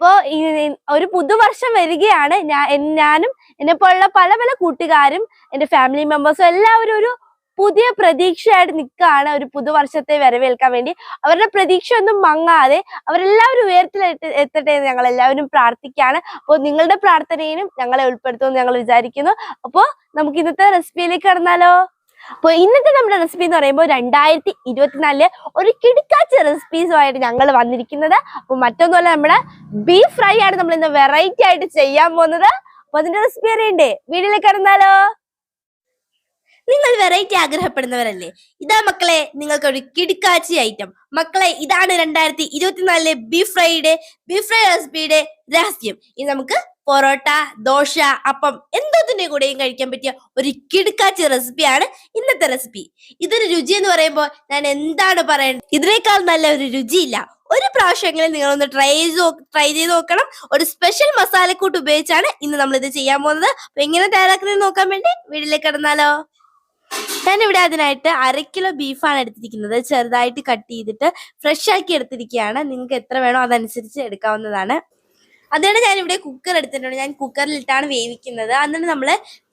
അപ്പോൾ ഒരു പുതുവർഷം വരികയാണ്. ഞാൻ ഞാനും എന്നെ പോലുള്ള പല പല കൂട്ടുകാരും എന്റെ ഫാമിലി മെമ്പേഴ്സും എല്ലാവരും ഒരു പുതിയ പ്രതീക്ഷയായിട്ട് നിൽക്കുകയാണ് ഒരു പുതുവർഷത്തെ വരവേൽക്കാൻ വേണ്ടി. അവരുടെ പ്രതീക്ഷ ഒന്നും മങ്ങാതെ അവരെല്ലാവരും ഉയരത്തിൽ എത്ത- എത്തട്ടെ എന്ന് ഞങ്ങൾ എല്ലാവരും പ്രാർത്ഥിക്കുകയാണ്. അപ്പോൾ നിങ്ങളുടെ പ്രാർത്ഥനയിലും ഞങ്ങളെ ഉൾപ്പെടുത്തുമെന്ന് ഞങ്ങൾ വിചാരിക്കുന്നു. അപ്പോൾ നമുക്ക് ഇന്നത്തെ റെസിപ്പിയിലേക്ക് കടന്നാലോ? അപ്പോൾ ഇന്നത്തെ നമ്മുടെ റെസിപ്പി എന്ന് പറയുമ്പോൾ രണ്ടായിരത്തി ഇരുപത്തിനാലിൽ ഒരു കിടിക്കാച്ച റെസിപ്പീസുമായിട്ട് ഞങ്ങൾ വന്നിരിക്കുന്നത്. അപ്പോൾ മറ്റൊന്നുമല്ല നമ്മുടെ ബീഫ് ഫ്രൈ ആണ് നമ്മൾ ഇന്ന് വെറൈറ്റി ആയിട്ട് ചെയ്യാൻ പോകുന്നത്. അപ്പൊ അതിന്റെ റെസിപ്പി അറിയണ്ടേ? വീട്ടിലേക്ക് ഇറന്നാലോ നിങ്ങൾ വെറൈറ്റി ആഗ്രഹപ്പെടുന്നവരല്ലേ? ഇതാ മക്കളെ നിങ്ങൾക്കൊരു കിടുക്കാച്ചി ഐറ്റം മക്കളെ ഇതാണ് രണ്ടായിരത്തി ഇരുപത്തിനാലിലെ ബീഫ് ഫ്രൈയുടെ ബീഫ് ഫ്രൈ റെസിപ്പിയുടെ രഹസ്യം. ഇത് നമുക്ക് പൊറോട്ട ദോശ അപ്പം എന്തോത്തിന്റെ കൂടെയും കഴിക്കാൻ പറ്റിയ ഒരു കിടുക്കാച്ചി റെസിപ്പിയാണ് ഇന്നത്തെ റെസിപ്പി. ഇതൊരു രുചി എന്ന് പറയുമ്പോൾ ഞാൻ എന്താണ് പറയുന്നത് ഇതിനേക്കാൾ നല്ല ഒരു രുചിയില്ല. ഒരു പ്രാവശ്യമെങ്കിലും നിങ്ങളൊന്ന് ട്രൈ ചെയ്ത് ട്രൈ ചെയ്ത് നോക്കണം. ഒരു സ്പെഷ്യൽ മസാലക്കൂട്ട് ഉപയോഗിച്ചാണ് ഇന്ന് നമ്മൾ ഇത് ചെയ്യാൻ പോകുന്നത്. അപ്പൊ എങ്ങനെ തയ്യാറാക്കുന്നത് നോക്കാൻ വേണ്ടി വീട്ടിലേക്ക് കിടന്നാലോ? ഞാനിവിടെ അതിനായിട്ട് അര കിലോ ബീഫാണ് എടുത്തിരിക്കുന്നത്. ചെറുതായിട്ട് കട്ട് ചെയ്തിട്ട് ഫ്രഷ് ആക്കി എടുത്തിരിക്കുകയാണ്. നിങ്ങൾക്ക് എത്ര വേണോ അതനുസരിച്ച് എടുക്കാവുന്നതാണ്. അതിനാണ് ഇവിടെ കുക്കർ എടുത്തിട്ടുണ്ട്. ഞാൻ കുക്കറിലിട്ടാണ് വേവിക്കുന്നത്. അന്നിട്ട് നമ്മൾ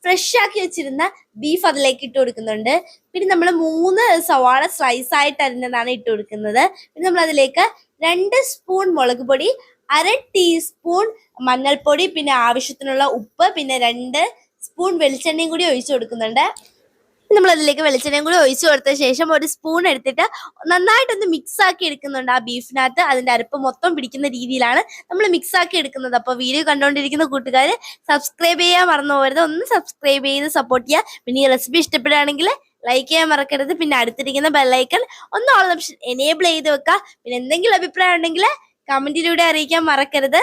ഫ്രഷ് ആക്കി വെച്ചിരുന്ന ബീഫ് അതിലേക്ക് ഇട്ട് കൊടുക്കുന്നുണ്ട്. പിന്നെ നമ്മൾ മൂന്ന് സവാള സ്ലൈസ് ആയിട്ട് അരിഞ്ഞതാണ് ഇട്ട് കൊടുക്കുന്നത്. പിന്നെ നമ്മൾ അതിലേക്ക് രണ്ട് സ്പൂൺ മുളക് പൊടി അര ടീസ്പൂൺ മഞ്ഞൾപ്പൊടി പിന്നെ ആവശ്യത്തിനുള്ള ഉപ്പ് പിന്നെ രണ്ട് സ്പൂൺ വെളിച്ചെണ്ണയും കൂടി ഒഴിച്ചു കൊടുക്കുന്നുണ്ട്. നമ്മൾ അതിലേക്ക് വെളിച്ചെണ്ണയും കൂടി ഒഴിച്ചു കൊടുത്ത ശേഷം ഒരു സ്പൂൺ എടുത്തിട്ട് നന്നായിട്ടൊന്ന് മിക്സ് ആക്കി എടുക്കുന്നുണ്ട് ആ ബീഫിനകത്ത് അതിന്റെ അരപ്പ് മൊത്തം പിടിക്കുന്ന രീതിയിലാണ് നമ്മൾ മിക്സ് ആക്കി എടുക്കുന്നത്. അപ്പോൾ വീഡിയോ കണ്ടുകൊണ്ടിരിക്കുന്ന കൂട്ടുകാർ സബ്സ്ക്രൈബ് ചെയ്യാൻ മറന്നു പോകരുത്. ഒന്ന് സബ്സ്ക്രൈബ് ചെയ്ത് സപ്പോർട്ട് ചെയ്യുക പിന്നെ ഈ റെസിപ്പി ഇഷ്ടപ്പെടുകയാണെങ്കിൽ ലൈക്ക് ചെയ്യാൻ മറക്കരുത്. പിന്നെ അടുത്തിരിക്കുന്ന ബെല്ലൈക്കൺ ഒന്ന് ഓൾ ഓപ്ഷൻ എനേബിൾ ചെയ്ത് വെക്കുക പിന്നെ എന്തെങ്കിലും അഭിപ്രായം ഉണ്ടെങ്കിൽ കമന്റിലൂടെ അറിയിക്കാൻ മറക്കരുത്.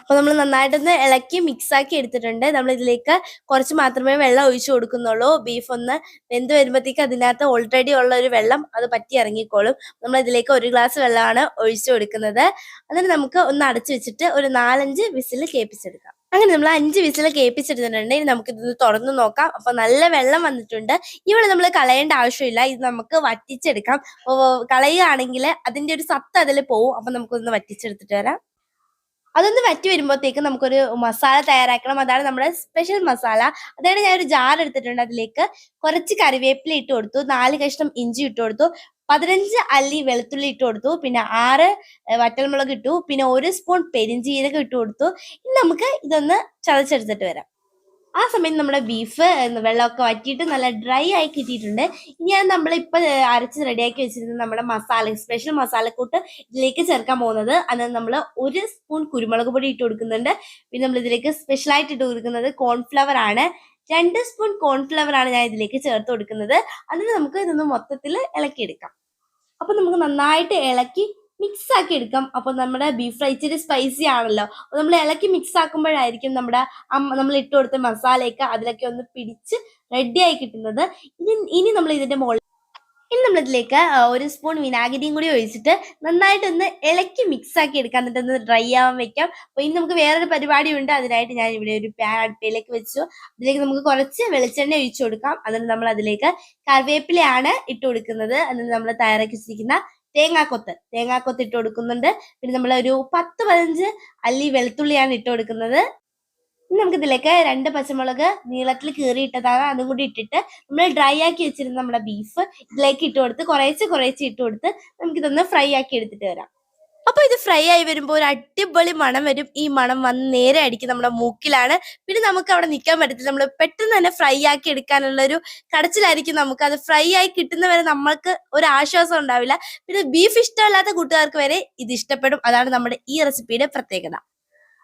അപ്പോൾ നമ്മൾ നന്നായിട്ടൊന്ന് ഇളക്കി മിക്സാക്കി എടുത്തിട്ടുണ്ട്. നമ്മൾ ഇതിലേക്ക് കുറച്ച് മാത്രമേ വെള്ളം ഒഴിച്ചു കൊടുക്കുന്നുള്ളൂ. ബീഫ് ഒന്ന് വെന്ത് വരുമ്പോഴത്തേക്ക് അതിനകത്ത് ഓൾറെഡി ഉള്ള ഒരു വെള്ളം അത് പറ്റി ഇറങ്ങിക്കോളും. നമ്മൾ ഇതിലേക്ക് ഒരു ഗ്ലാസ് വെള്ളമാണ് ഒഴിച്ചു കൊടുക്കുന്നത്. അങ്ങനെ നമുക്ക് ഒന്ന് അടച്ചു വെച്ചിട്ട് ഒരു നാലഞ്ച് വിസിൽ കേൾപ്പിച്ചെടുക്കാം അങ്ങനെ നമ്മൾ അഞ്ച് വിസിൽ കേൾപ്പിച്ചെടുത്തിട്ടുണ്ട് ഇനി നമുക്ക് ഇതൊന്ന് തുറന്നു നോക്കാം. അപ്പൊ നല്ല വെള്ളം വന്നിട്ടുണ്ട്. ഇവിടെ നമ്മൾ കളയേണ്ട ആവശ്യമില്ല. ഇത് നമുക്ക് വറ്റിച്ചെടുക്കാം. കളയുകയാണെങ്കിൽ അതിന്റെ ഒരു സത്ത് അതിൽ പോവും. അപ്പൊ നമുക്കൊന്ന് വറ്റിച്ചെടുത്തിട്ട് വരാം. അതൊന്ന് വറ്റി വരുമ്പോഴത്തേക്ക് നമുക്കൊരു മസാല തയ്യാറാക്കണം. അതാണ് നമ്മുടെ സ്പെഷ്യൽ മസാല. അതാണ് ഞാൻ ഒരു ജാർ എടുത്തിട്ടുണ്ട്. അതിലേക്ക് കുറച്ച് കറിവേപ്പില ഇട്ട് കൊടുത്തു. നാല് കഷ്ണം ഇഞ്ചി ഇട്ട് കൊടുത്തു. പതിനഞ്ച് അല്ലി വെളുത്തുള്ളി ഇട്ട് കൊടുത്തു. പിന്നെ ആറ് വറ്റൽമുളക് ഇട്ടു. പിന്നെ ഒരു സ്പൂൺ പെരിഞ്ചീരകം ഇട്ട് കൊടുത്തു. ഇനി നമുക്ക് ഇതൊന്ന് ചതച്ചെടുത്തിട്ട് വരാം. ആ സമയത്ത് നമ്മുടെ ബീഫ് വെള്ളമൊക്കെ വറ്റിയിട്ട് നല്ല ഡ്രൈ ആയി കിട്ടിയിട്ടുണ്ട്. ഇനിയാണ് നമ്മൾ ഇപ്പം അരച്ച് റെഡിയാക്കി വെച്ചിരുന്ന നമ്മുടെ മസാല സ്പെഷ്യൽ മസാലക്കൂട്ട് ഇതിലേക്ക് ചേർക്കാൻ പോകുന്നത്. അത് നമ്മൾ ഒരു സ്പൂൺ കുരുമുളക് പൊടി ഇട്ട് കൊടുക്കുന്നുണ്ട്. പിന്നെ നമ്മൾ ഇതിലേക്ക് സ്പെഷ്യൽ ആയിട്ട് ഇട്ട് കൊടുക്കുന്നത് കോൺഫ്ലവർ ആണ്. രണ്ട് സ്പൂൺ കോൺഫ്ലവർ ആണ് ഞാൻ ഇതിലേക്ക് ചേർത്ത് കൊടുക്കുന്നത്. അതിന് നമുക്ക് ഇതൊന്ന് മൊത്തത്തിൽ ഇളക്കിയെടുക്കാം. അപ്പം നമുക്ക് നന്നായിട്ട് ഇളക്കി മിക്സ് ആക്കി എടുക്കാം. അപ്പൊ നമ്മുടെ ബീഫ് ഫ്രൈ ഇച്ചിരി സ്പൈസി ആണല്ലോ. അപ്പൊ നമ്മൾ ഇളക്കി മിക്സ് ആക്കുമ്പോഴായിരിക്കും നമ്മുടെ നമ്മൾ ഇട്ട് കൊടുത്ത മസാലയൊക്കെ അതിലൊക്കെ ഒന്ന് പിടിച്ച് റെഡി ആയി കിട്ടുന്നത്. ഇനി ഇനി നമ്മൾ ഇതിന്റെ മുകളിൽ ഇനി നമ്മളിതിലേക്ക് ഒരു സ്പൂൺ വിനാഗിരിയും കൂടി ഒഴിച്ചിട്ട് നന്നായിട്ടൊന്ന് ഇളക്കി മിക്സ് ആക്കി എടുക്കാം. എന്നിട്ട് ഒന്ന് ഡ്രൈ ആവാൻ വെക്കാം. അപ്പൊ ഇനി നമുക്ക് വേറൊരു പരിപാടി ഉണ്ട് അതിനായിട്ട് ഞാൻ ഇവിടെ ഒരു പാൻ അടുപ്പയിലേക്ക് വെച്ചു. അതിലേക്ക് നമുക്ക് കുറച്ച് വെളിച്ചെണ്ണ ഒഴിച്ചു കൊടുക്കാം. അതിന് നമ്മൾ അതിലേക്ക് കറിവേപ്പിലയാണ് ഇട്ട് കൊടുക്കുന്നത്. അതിന് നമ്മൾ തയ്യാറാക്കി വെച്ചിരിക്കുന്ന തേങ്ങാക്കൊത്ത്. തേങ്ങാക്കൊത്ത് ഇട്ട് കൊടുക്കുന്നുണ്ട്. പിന്നെ നമ്മൾ ഒരു പത്ത് പതിനഞ്ച് അല്ലി വെളുത്തുള്ളിയാണ് ഇട്ട് കൊടുക്കുന്നത്. നമുക്ക് ഇതിലേക്ക് രണ്ട് പച്ചമുളക് നീളത്തിൽ കീറി കീറിയിട്ടതാണ് അതും കൂടി ഇട്ടിട്ട് നമ്മൾ ഡ്രൈ ആക്കി വെച്ചിരുന്ന നമ്മുടെ ബീഫ് ഇതിലേക്ക് ഇട്ട് കൊടുത്ത് കുറേശ്ശെ കുറേശ്ശെ ഇട്ട് കൊടുത്ത് നമുക്കിതൊന്ന് ഫ്രൈ ആക്കി എടുത്തിട്ട് വരാം. അപ്പൊ ഇത് ഫ്രൈ ആയി വരുമ്പോൾ ഒരു അടിപൊളി മണം വരും. ഈ മണം വന്ന് നേരെ അടിക്കും നമ്മുടെ മൂക്കിലാണ്. പിന്നെ നമുക്ക് അവിടെ നിൽക്കാൻ പറ്റത്തില്ല. നമ്മൾ പെട്ടെന്ന് തന്നെ ഫ്രൈ ആക്കി എടുക്കാനുള്ള ഒരു കടച്ചിലായിരിക്കും നമുക്ക്. അത് ഫ്രൈ ആയി കിട്ടുന്നവരെ നമ്മൾക്ക് ഒരു ആശ്വാസം ഉണ്ടാവില്ല. പിന്നെ ബീഫ് ഇഷ്ടമല്ലാത്ത കൂട്ടുകാർക്ക് വരെ ഇത് ഇഷ്ടപ്പെടും. അതാണ് നമ്മുടെ ഈ റെസിപ്പിയുടെ പ്രത്യേകത.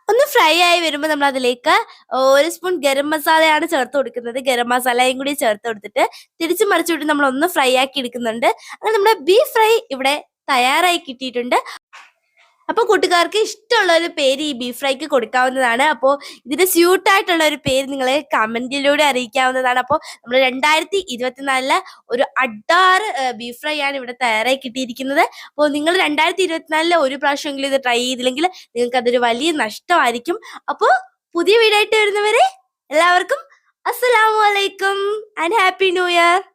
ഒന്ന് ഫ്രൈ ആയി വരുമ്പോൾ നമ്മൾ അതിലേക്ക് ഒരു സ്പൂൺ ഗരം മസാലയാണ് ചേർത്ത് കൊടുക്കുന്നത്. ഗരം മസാലയും കൂടി ചേർത്ത് കൊടുത്തിട്ട് തിരിച്ചു മറിച്ചു വിട്ട് നമ്മൾ ഒന്ന് ഫ്രൈ ആക്കി എടുക്കുന്നുണ്ട്. അങ്ങനെ നമ്മുടെ ബീഫ് ഫ്രൈ ഇവിടെ തയ്യാറായി കിട്ടിയിട്ടുണ്ട്. അപ്പൊ കൂട്ടുകാർക്ക് ഇഷ്ടമുള്ള ഒരു പേര് ഈ ബീഫ് ഫ്രൈക്ക് കൊടുക്കാവുന്നതാണ്. അപ്പോൾ ഇതിന് സ്യൂട്ടായിട്ടുള്ള ഒരു പേര് നിങ്ങളെ കമന്റിലൂടെ അറിയിക്കാവുന്നതാണ്. അപ്പോൾ നമ്മൾ രണ്ടായിരത്തി ഇരുപത്തിനാലിൽ ഒരു അഡാറ് ബീഫ് ഫ്രൈ ആണ് ഇവിടെ തയ്യാറായി കിട്ടിയിരിക്കുന്നത്. അപ്പോൾ നിങ്ങൾ രണ്ടായിരത്തി ഇരുപത്തിനാലിൽ ഒരു പ്രാവശ്യമെങ്കിലും ഇത് ട്രൈ ചെയ്തില്ലെങ്കിൽ നിങ്ങൾക്ക് അതൊരു വലിയ നഷ്ടമായിരിക്കും. അപ്പോൾ പുതിയ വീടായിട്ട് വരുന്നവരെ എല്ലാവർക്കും അസ്സലാമു അലൈക്കും ആൻഡ് ഹാപ്പി ന്യൂ ഇയർ